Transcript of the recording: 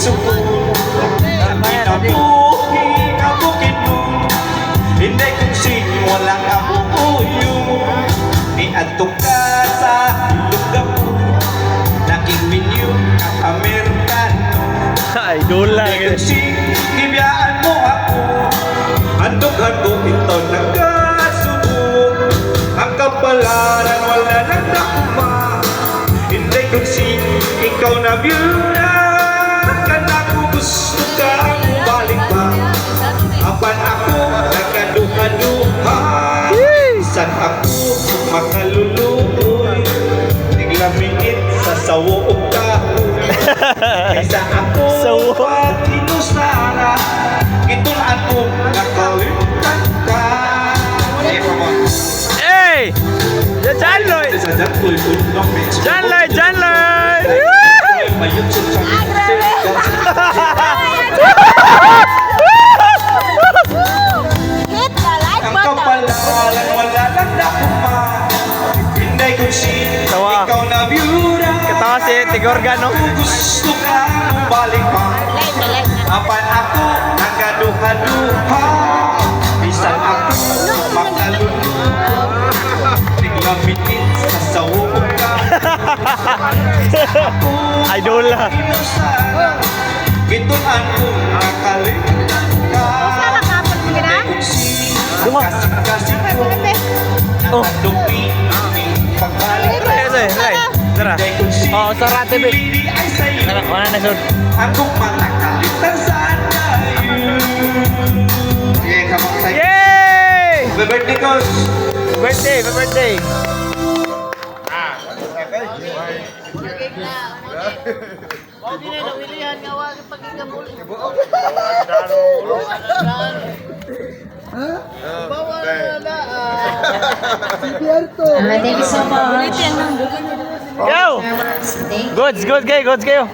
puso ko Kinabuhi ang bukid mo. Hindi kung sino walang abuyo Ni adtong ka sa lugar mo. Naging menu ang Amerikano. Idol lang. Hindi kung sinibiyaan mo ako. Handog-handog ito nagkasunog Ang kapalaran wala nang nakuma Hindi kung si ikaw na byuna Kana San ako makaluluoy Tiglamingit sa sawo o kahoy Kaysa ako Sawo. pag inusara Ito ako nakalimutan ka Eh. Hey! John Lloyd! John Lloyd! Tawa. ikaw na byura Katawa si Tigorga, no? Kung gusto ka balik pa Like na like na. Apan ako nagaduha-duha Bisan ako makaluluha Tiglamit sa sawo ka Idol lang. Inusara Gitunan ko nakalimutan ka Sana kapon mo gina? Hindi kung sino Duma. kasing-kasing ko Oh. Nakadupi ang pagbalik Sige, sige, sige. Tara. Hindi kung sino Oh, sa rate, be. pili ay sa'yo Tara, wala na sud. Akong matakalitan saan tayo Okay, come on tayo Yay! Happy birthday, Coach! Birthday, happy birthday. Ah, thank you so much. Go! Goods, good kayo, goods kayo.